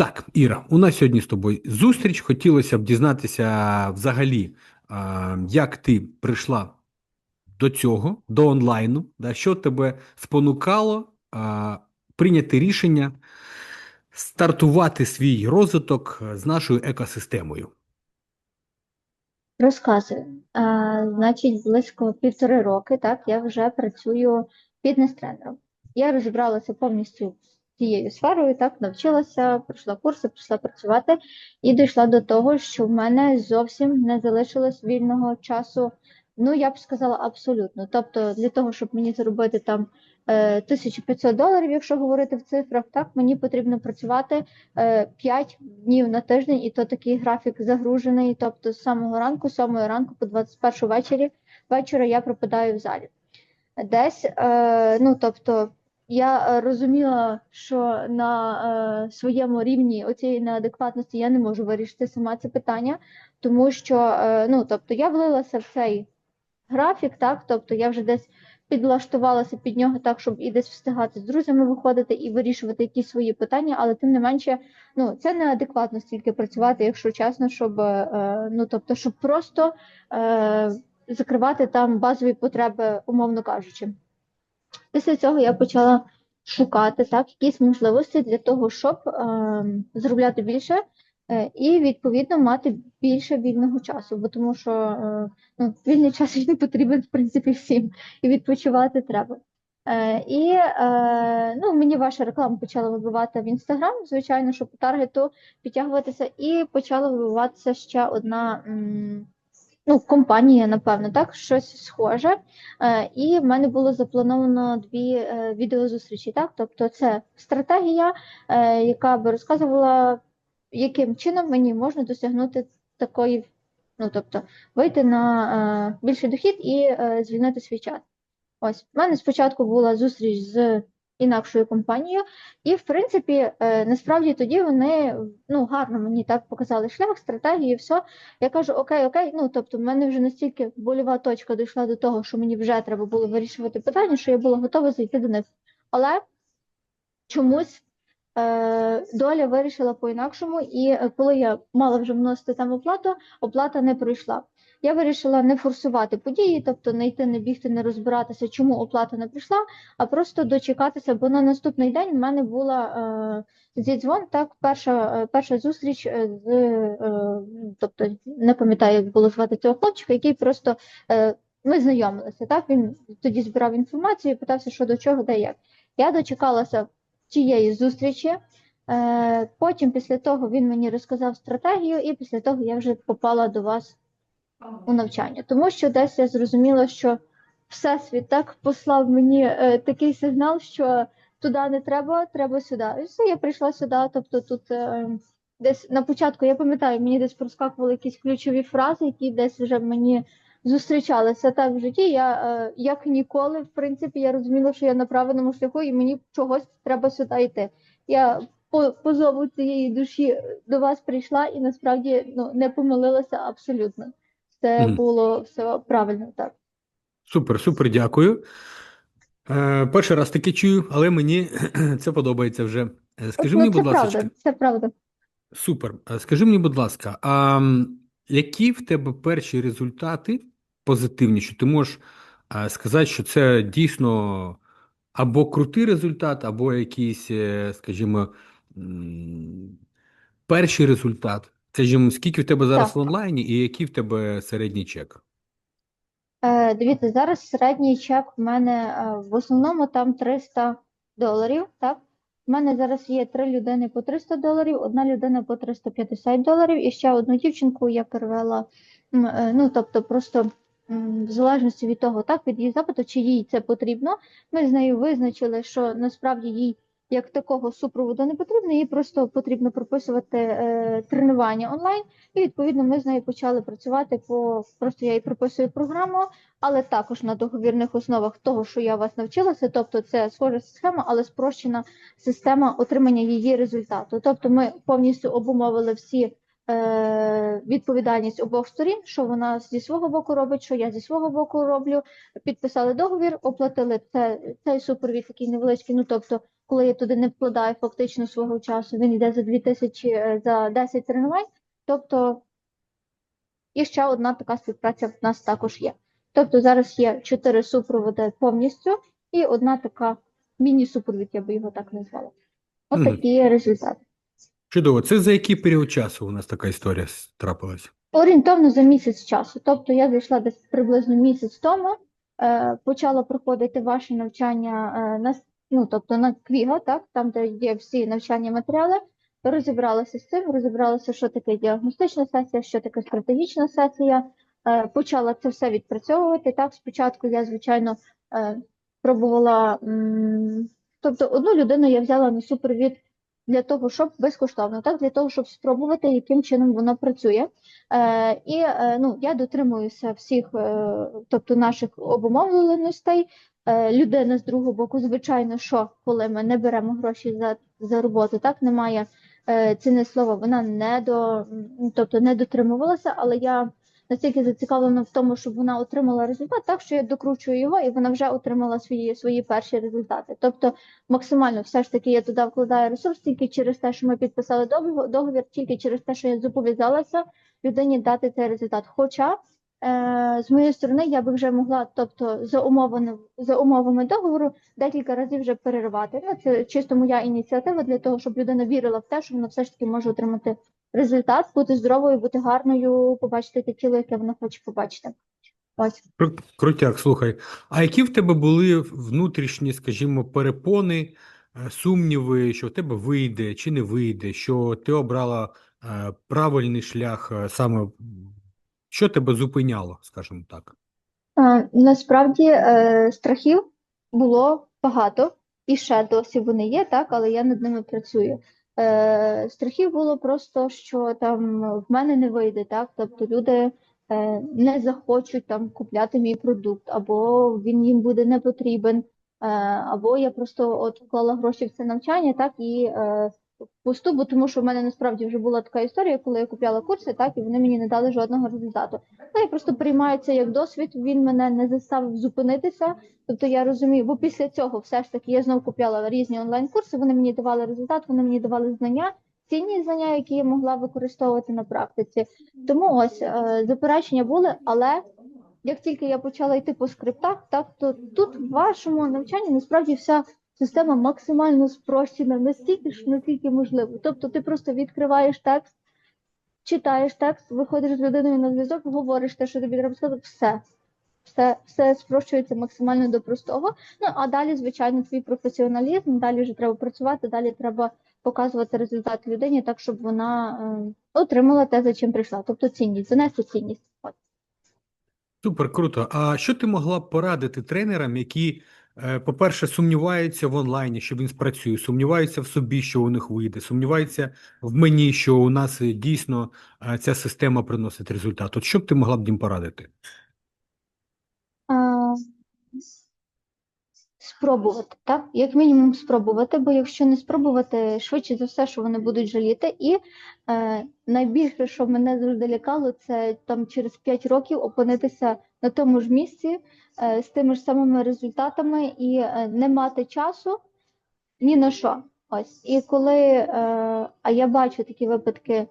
Так, Іра, у нас сьогодні з тобою зустріч. Хотілося б дізнатися взагалі, як ти прийшла до цього, до онлайну, да, що тебе спонукало прийняти рішення стартувати свій розвиток з нашою екосистемою. Розказую. А, значить, близько півтори роки, так, я вже працюю фітнес-тренером. Я розібралася повністю цією сферою, так, навчилася, пройшла курси, пішла працювати і дійшла до того, що в мене зовсім не залишилось вільного часу. Ну, я б сказала, абсолютно. Тобто, для того, щоб мені заробити там е, 1500 доларів, якщо говорити в цифрах, так, мені потрібно працювати е, 5 днів на тиждень, і то такий графік загружений. Тобто з самого ранку, з 7 ранку по 21 вечері, вечора я пропадаю в залі. Десь, е, ну тобто, я е, розуміла, що на е, своєму рівні оцієї неадекватності я не можу вирішити сама це питання, тому що е, ну, тобто, я влилася в цей графік, так, тобто я вже десь підлаштувалася під нього так, щоб і десь встигати з друзями виходити і вирішувати якісь свої питання, але тим не менше, ну це неадекватно стільки працювати, якщо чесно, щоб е, ну тобто, щоб просто е, закривати там базові потреби, умовно кажучи. Після цього я почала шукати так, якісь можливості для того, щоб е, заробляти більше е, і відповідно мати більше вільного часу, бо тому що е, ну, вільний час він потрібен в принципі всім, і відпочивати треба. Е, і е, ну, мені ваша реклама почала вибивати в інстаграм, звичайно, що по таргету підтягуватися, і почала вибиватися ще одна м, ну, компанія, напевно, так, щось схоже. Е, і в мене було заплановано дві е, відеозустрічі. Так, тобто це стратегія, е, яка би розказувала, яким чином мені можна досягнути такої, ну тобто вийти на більший дохід і звільнити свій час. Ось, в мене спочатку була зустріч з інакшою компанією, і, в принципі, е, насправді тоді вони ну, гарно мені так показали шлях, стратегію, все. Я кажу, окей, окей, ну тобто, в мене вже настільки больова точка дійшла до того, що мені вже треба було вирішувати питання, що я була готова зайти до них. Але чомусь е, доля вирішила по-інакшому, і е, коли я мала вже вносити там оплату, оплата не пройшла. Я вирішила не форсувати події, тобто не йти, не бігти, не розбиратися, чому оплата не прийшла, а просто дочекатися, бо на наступний день в мене була е, зідзвон, так, перша, е, перша зустріч е, з, е, тобто не пам'ятаю, як було звати цього хлопчика, який просто е, ми знайомилися. Так, він тоді збирав інформацію, питався, що до чого, де як. Я дочекалася цієї зустрічі. Е, потім, після того, він мені розказав стратегію, і після того я вже попала до вас у навчання. Тому що десь я зрозуміла, що Всесвіт так послав мені е, такий сигнал, що туди не треба, треба сюди. І все, я прийшла сюди. Тобто тут е, десь на початку, я пам'ятаю, мені десь проскакували якісь ключові фрази, які десь вже мені зустрічалися так в житті. Я е, як ніколи, в принципі, я розуміла, що я на правильному шляху, і мені чогось треба сюди йти. Я по, по зову цієї душі до вас прийшла і насправді ну, не помилилася абсолютно. Це було все правильно, так. Супер, супер, дякую. Е, перший раз таке чую, але мені це подобається вже. Е, Скажи Ну, мені, будь ласка, це правда. Супер. Е, Скажи мені, будь ласка, а які в тебе перші результати позитивні, що ти можеш е, сказати, що це дійсно або крутий результат, або якийсь, скажімо, перший результат? Скажімо, скільки в тебе зараз Так. в онлайні і який в тебе середній чек? Е, дивіться, зараз середній чек в мене е, в основному там 300 доларів. Так? У мене зараз є три людини по 300 доларів, одна людина по 350 доларів, і ще одну дівчинку я перевела. м, е, Ну, тобто, просто м, в залежності від того, так, від її запиту, чи їй це потрібно. Ми з нею визначили, що насправді їй як такого супроводу не потрібно, їй просто потрібно прописувати е, тренування онлайн. І відповідно ми з нею почали працювати по просто я їй прописую програму, але також на договірних основах того, що я вас навчилася. Тобто це схожа схема, але спрощена система отримання її результату. Тобто, ми повністю обумовили всі відповідальність обох сторін, що вона зі свого боку робить, що я зі свого боку роблю. Підписали договір, оплатили це, цей супровід, такий невеличкий. Ну тобто, коли я туди не вкладаю фактично свого часу, він йде за 2000 е, за 10 тренувань. Тобто, і ще одна така співпраця в нас також є. Тобто зараз є чотири супроводи повністю і одна така міні-супровід, я би його так назвала. Мгм. такі результати. Чудово. Це за який період часу у нас така історія трапилась? Орієнтовно за місяць часу. Тобто я зайшла десь приблизно місяць тому, е, почала проходити ваше навчання е, на, ну, тобто на Квіга, так, там, де є всі навчальні матеріали, розібралася з цим, розібралася, що таке діагностична сесія, що таке стратегічна сесія, е, почала це все відпрацьовувати. Так, спочатку я, звичайно, пробувала, тобто одну людину я взяла на супровід для того, щоб безкоштовно, так, для того, щоб спробувати, яким чином воно працює. Е, і е, ну, я дотримуюся всіх, е, тобто наших обумовленостей. Е, людина з другого боку, звичайно, що коли ми не беремо гроші за, за роботу, так немає е, ціни слова, вона не до, тобто не дотримувалася, але я настільки зацікавлена в тому, щоб вона отримала результат, так що я докручую його, і вона вже отримала свої, свої перші результати. Тобто максимально все ж таки я туди вкладаю ресурс тільки через те, що ми підписали договір, тільки через те, що я зобов'язалася людині дати цей результат. Хоча з моєї сторони я би вже могла, тобто за умовами, за умовами договору, декілька разів вже переривати. Ну, це чисто моя ініціатива для того, щоб людина вірила в те, що вона все ж таки може отримати результат, бути здоровою, бути гарною, побачити те тіло, яке вона хоче побачити. Ось. Крутяк, слухай. А які в тебе були внутрішні, скажімо, перепони, е, сумніви, що в тебе вийде чи не вийде, що ти обрала е, правильний шлях е, саме, що тебе зупиняло, скажімо так? Е, Насправді е, страхів було багато, і ще досі вони є, так, але я над ними працюю. Е, Страхів було просто, що там в мене не вийде, так, тобто люди не захочуть там купляти мій продукт, або він їм буде не потрібен, або я просто от вклала гроші в це навчання, так, і пусту, бо тому що в мене насправді вже була така історія, коли я купляла курси, так, і вони мені не дали жодного результату. Ну, я просто приймаю це як досвід, він мене не заставив зупинитися. Тобто я розумію, бо після цього все ж таки я знову купляла різні онлайн-курси, вони мені давали результат, вони мені давали знання, цінні знання, які я могла використовувати на практиці. Тому ось е, заперечення були, але як тільки я почала йти по скриптах, так то тут в вашому навчанні насправді вся система максимально спрощена, настільки ж наскільки можливо. Тобто ти просто відкриваєш текст, читаєш текст, виходиш з людиною на зв'язок, говориш те, що тобі треба сказати, все. Все, все спрощується максимально до простого. Ну а далі, звичайно, твій професіоналізм, далі вже треба працювати, далі треба показувати результат людині так, щоб вона е, отримала те, за чим прийшла. Тобто цінність, занести цінність. От. Супер, круто. А що ти могла б порадити тренерам, які, по-перше, сумніваються в онлайні, що він спрацює, сумніваються в собі, що у них вийде, сумніваються в мені, що у нас е, дійсно е, ця система приносить результат. От що б ти могла б їм порадити? Спробувати, так? Як мінімум спробувати, бо якщо не спробувати, швидше за все, що вони будуть жаліти. І е, найбільше, що мене завжди лякало, це там через 5 років опинитися на тому ж місці е, з тими ж самими результатами і е, не мати часу ні на що. Ось. І коли, е, а я бачу такі випадки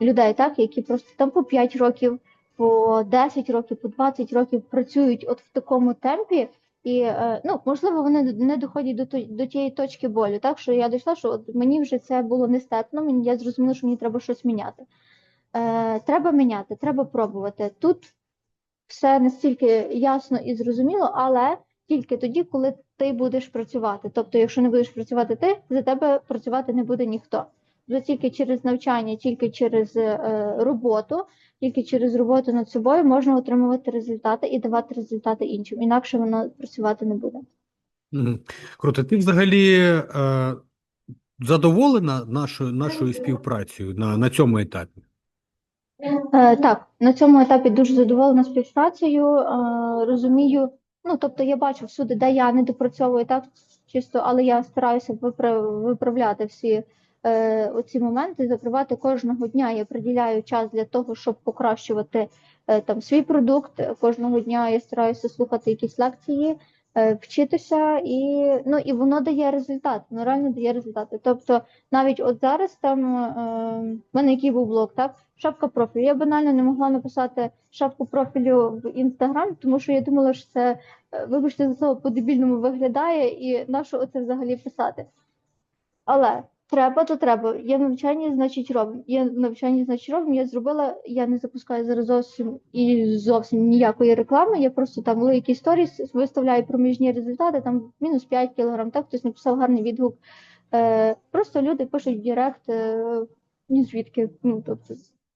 людей, так, які просто там по 5 років, по 10 років, по 20 років працюють от в такому темпі, і ну, можливо, вони не доходять до, до тієї точки болю, так, що я дійшла, що от мені вже це було нестерпно, мені я зрозуміла, що мені треба щось міняти. Е, треба міняти, треба пробувати. Тут все настільки ясно і зрозуміло, але тільки тоді, коли ти будеш працювати. Тобто, якщо не будеш працювати ти, за тебе працювати не буде ніхто. Бо тільки через навчання, тільки через е, роботу, тільки через роботу над собою можна отримувати результати і давати результати іншим. Інакше воно працювати не буде. Круто. Ти взагалі е, задоволена нашою, нашою співпрацею на, на цьому етапі? Е, так, на цьому етапі дуже задоволена співпрацею. Е, розумію, ну тобто я бачу всюди, де я не допрацьовую так чисто, але я стараюся виправ- виправляти всі е, оці моменти закривати кожного дня. Я приділяю час для того, щоб покращувати там свій продукт. Кожного дня я стараюся слухати якісь лекції, вчитися, і ну і воно дає результат. Воно реально дає результати. Тобто, навіть от зараз там в мене який був блог, так шапка профілю. Я банально не могла написати шапку профілю в інстаграм, тому що я думала, що це, е, вибачте за слово, по-дебільному виглядає, і на що оце взагалі писати. Але треба, то треба. Є навчання, значить робимо. Є навчання, значить робимо. Я зробила, я не запускаю зараз зовсім і зовсім ніякої реклами. Я просто там великі сторіс виставляю проміжні результати, там мінус 5 кілограм, так хтось написав гарний відгук. Е, просто люди пишуть в Директ, е, ні звідки. Ну, тобто,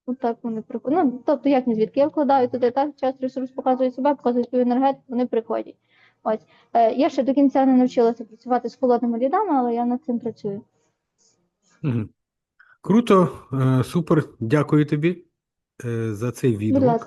отак вони приходять. Ну, тобто, як ні звідки? Я вкладаю туди так, час ресурс показує себе, показує свою енергетику, вони приходять. Ось. Е, я ще до кінця не навчилася працювати з холодними лідами, але я над цим працюю. Круто, е, супер. Дякую тобі е, за цей ласка.